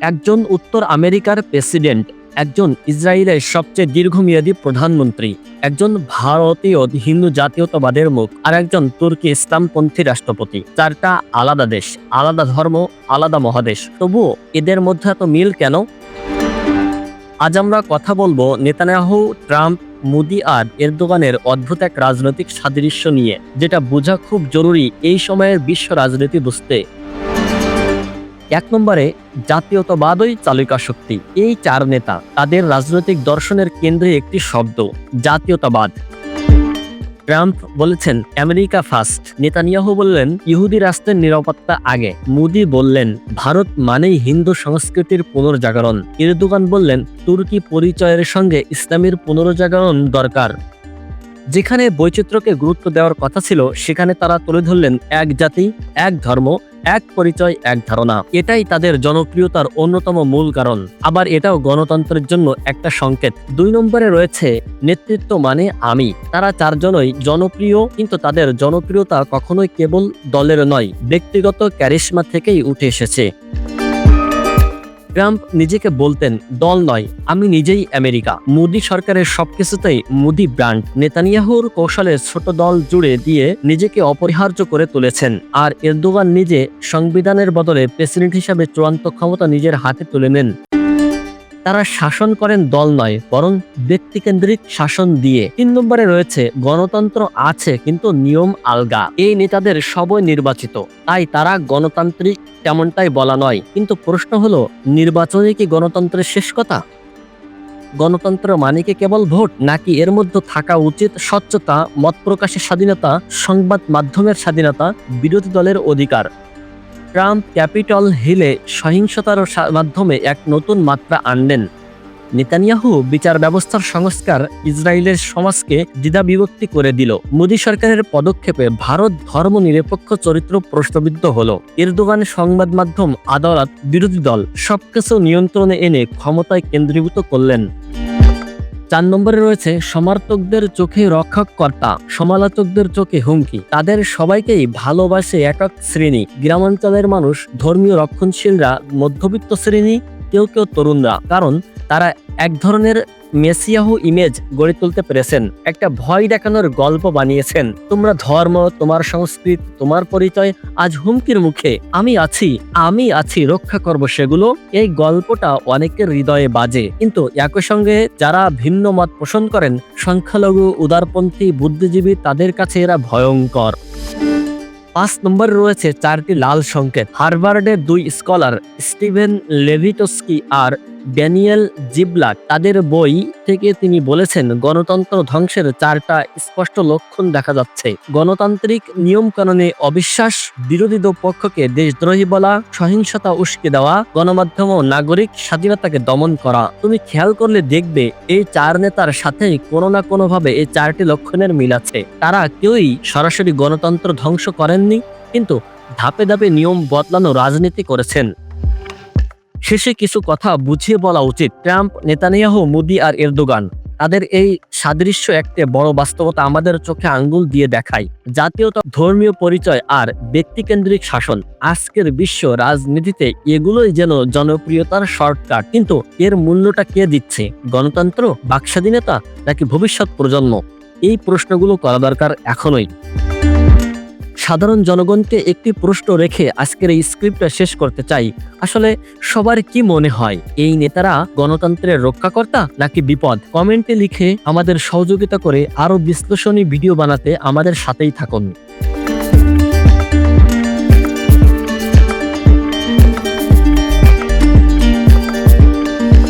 একজন উত্তর আমেরিকার প্রেসিডেন্ট, একজন ইসরায়েলের সবচেয়ে দীর্ঘমেয়াদী প্রধানমন্ত্রী, একজন ভারতীয় হিন্দু জাতীয়তাবাদের মুখ আর একজন তুর্কি ইসলামপন্থী রাষ্ট্রপতি। চারটা আলাদা দেশ, আলাদা ধর্ম, আলাদা মহাদেশ। তবুও এদের মধ্যে এত মিল কেন? আজ আমরা কথা বলব নেতানিয়াহু, ট্রাম্প, মোদি আর এরদোগানের অদ্ভুত এক রাজনৈতিক সাদৃশ্য নিয়ে, যেটা বোঝা খুব জরুরি এই সময়ের বিশ্ব রাজনীতি বুঝতে। এক নম্বরে জাতীয়তাবাদই চালিকা শক্তি। এই চার নেতা তাদের রাজনৈতিক দর্শনের কেন্দ্রে একটি শব্দ, জাতীয়তাবাদ। ট্রাম্প বলেছেন, আমেরিকা ফার্স্ট। নেতানিয়াহু বললেন, ইহুদি রাষ্ট্রের নিরাপত্তা আগে। মোদি বললেন, ভারত মানেই হিন্দু সংস্কৃতির পুনর্জাগরণ। ইরদোগান বললেন, তুর্কি পরিচয়ের সঙ্গে ইসলামের পুনর্জাগরণ দরকার। যেখানে বৈচিত্র্যকে গুরুত্ব দেওয়ার কথা ছিল, সেখানে তারা তুলে ধরলেন এক জাতি, এক ধর্ম, এক পরিচয়, এক ধারণা। এটাই তাদের জনপ্রিয়তার অন্যতম মূল কারণ। আবার এটাও গণতন্ত্রের জন্য একটা সংকেত। দুই নম্বরে রয়েছে, নেতৃত্ব মানে আমি। তারা চারজনই জনপ্রিয়, কিন্তু তাদের জনপ্রিয়তা কখনোই কেবল দলের নয়, ব্যক্তিগত ক্যারিশমা থেকেই উঠে এসেছে। ট্রাম্প নিজেকে বলতেন, দল নয়, আমি নিজেই আমেরিকা। মোদী সরকারের সবকিছুতেই মোদি ব্র্যান্ড। নেতানিয়াহুর কৌশলে ছোট দল জুড়ে দিয়ে নিজেকে অপরিহার্য করে তুলেছেন। আর এরদোগান নিজে সংবিধানের বদলে প্রেসিডেন্ট হিসাবে চূড়ান্ত ক্ষমতা নিজের হাতে তুলে নেন। তারা শাসন করেন দল নয়, বরং ব্যক্তিকেন্দ্রিক শাসন দিয়ে। তিন নম্বরে রয়েছে, গণতন্ত্র আছে, কিন্তু নিয়ম আলগা। এই নেতাদের সবই নির্বাচিত। তাই তারা গণতান্ত্রিক তেমনটাই বলা নয়। কিন্তু প্রশ্ন হলো, নির্বাচনে কি গণতন্ত্রের শেষ কথা? গণতন্ত্র মানে কি কেবল ভোট, নাকি এর মধ্যে থাকা উচিত স্বচ্ছতা, মত প্রকাশের স্বাধীনতা, সংবাদ মাধ্যমের স্বাধীনতা, বিরোধী দলের অধিকার? ট্রাম্প ক্যাপিটল হিলে সহিংসতার মাধ্যমে এক নতুন মাত্রা আনলেন। নেতানিয়াহু বিচার ব্যবস্থার সংস্কার ইসরায়েলের সমাজকে দ্বিধা বিভক্তি করে দিল। মোদী সরকারের পদক্ষেপে ভারত ধর্মনিরপেক্ষ চরিত্র প্রশ্নবিদ্ধ হল। এরদোগান সংবাদ মাধ্যম আদালত বিরোধী দল সবকিছু নিয়ন্ত্রণে এনে ক্ষমতায় কেন্দ্রীভূত করলেন। চার নম্বরে রয়েছে সমার্থকদের চোখে রক্ষককর্তা সমালোচকদের চোখে হুমকি। তাদের সবাইকেই ভালোবাসে একক শ্রেণি। গ্রামাঞ্চলের মানুষ ধর্মীয় রক্ষণশীলরা মধ্যবিত্ত শ্রেণি কেউ কেউ তরুণরা, কারণ তারা এক ধরনের মেসিয়াহু ইমেজ গড়ে তুলতে পেরেছেন, একটা ভয় দেখানোর গল্প বানিয়েছেন। তোমরা ধর্ম, তোমার সংস্কৃতি, তোমার পরিচয় আজ হুমকির মুখে। আমি আছি আমি আছি, রক্ষা করব সেগুলো। এই গল্পটা অনেকের হৃদয়ে বাজে। কিন্তু একই সঙ্গে যারা ভিন্ন মত পোষণ করেন, সংখ্যালঘু, উদারপন্থী, বুদ্ধিজীবী, তাদের কাছে এরা ভয়ঙ্কর। পাঁচ নম্বরে রয়েছে চারটি লাল সংকেত হার্ভার্ডের দুই স্কলার স্টিভেন লেভিটস্কি আর ড্যানিয়েল জিবলা তাদের বই থেকে তিনি বলেছেন, গণতন্ত্র ধ্বংসের চারটা স্পষ্ট লক্ষণ দেখা যাচ্ছে। গণতান্ত্রিক নিয়মকানুনে অবিশ্বাস, বিরোধী পক্ষকে দেশদ্রোহী বলা, সহিংসতা উস্কে দেওয়া, গণমাধ্যম ও নাগরিক স্বাধীনতাকে দমন করা। তুমি খেয়াল করলে দেখবে, এই চার নেতার সাথেই কোনো না কোনোভাবে এই চারটি লক্ষণের মিল আছে। তারা কেউই সরাসরি গণতন্ত্র ধ্বংস করেননি, কিন্তু ধাপে ধাপে নিয়ম বদলানো রাজনীতি করেছেন। শেষে কিছু কথা বুঝিয়ে বলা উচিত। ট্রাম্প, নেতানিয়াহু, মোদি আর এরদোগান, তাদের এই সাদৃশ্য একটি বড় বাস্তবতা আমাদের চোখে আঙ্গুল দিয়ে দেখায়। জাতীয়তা ধর্মীয় পরিচয় আর ব্যক্তিকেন্দ্রিক শাসন। আজকের বিশ্ব রাজনীতিতে এগুলোই যেন জনপ্রিয়তার শর্টকাট। কিন্তু এর মূল্যটা কে দিচ্ছে? গণতন্ত্র, বাকস্বাধীনতা নাকি ভবিষ্যৎ প্রজন্ম? এই প্রশ্নগুলো করা দরকার এখনই। সাধারণ জনগণকে একটি প্রশ্ন রেখে আজকের এই স্ক্রিপ্টটা শেষ করতে চাই। আসলে সবার কি মনে হয়, এই নেতারা গণতন্ত্রের রক্ষাকর্তা নাকি বিপদ? কমেন্টে লিখে আমাদের সহযোগিতা করে আরও বিশ্লেষণী ভিডিও বানাতে আমাদের সাথেই থাকুন।